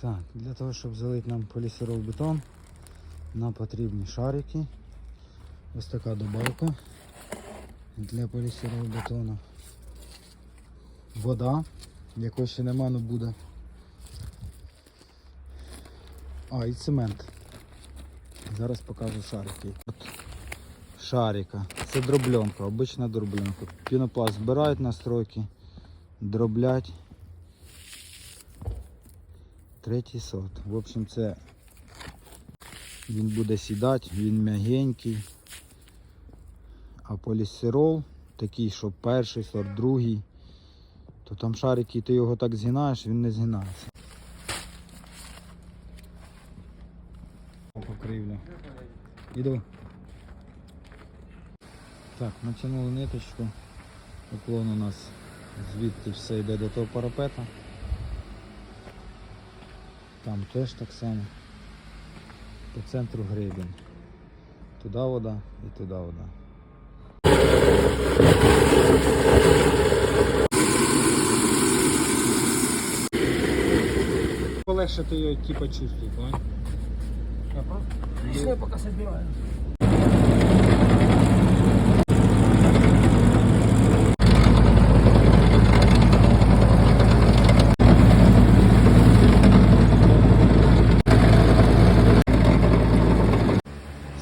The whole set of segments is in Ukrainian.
Так, для того, щоб залити нам полісирол бетон, нам потрібні шарики. Ось така добавка для полісирол бетону. Вода, якої ще нема, але буде. А, і цемент. Зараз покажу шарики. От шарика. Це дробленка, обична дробленка. Пінопласт збирають настройки, дроблять. Третій сорт. В общем, це він буде сідати, він м'ягенький. А полістирол, такий, що перший сорт, другий, то там шарики, ти його так згинаєш, він не згинається. Покривлю. Іду. Так, натягнули ниточку. Уклон у нас звідти все йде до того парапета. Там теж так само. По центру гребень. Туди вода і туди вода. Полегше ти його типа чувствуй, понял? Все, пока собираю.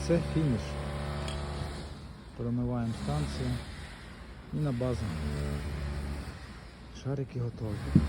Все, фініш. Промиваємо станцію і на базу. Шарики готові.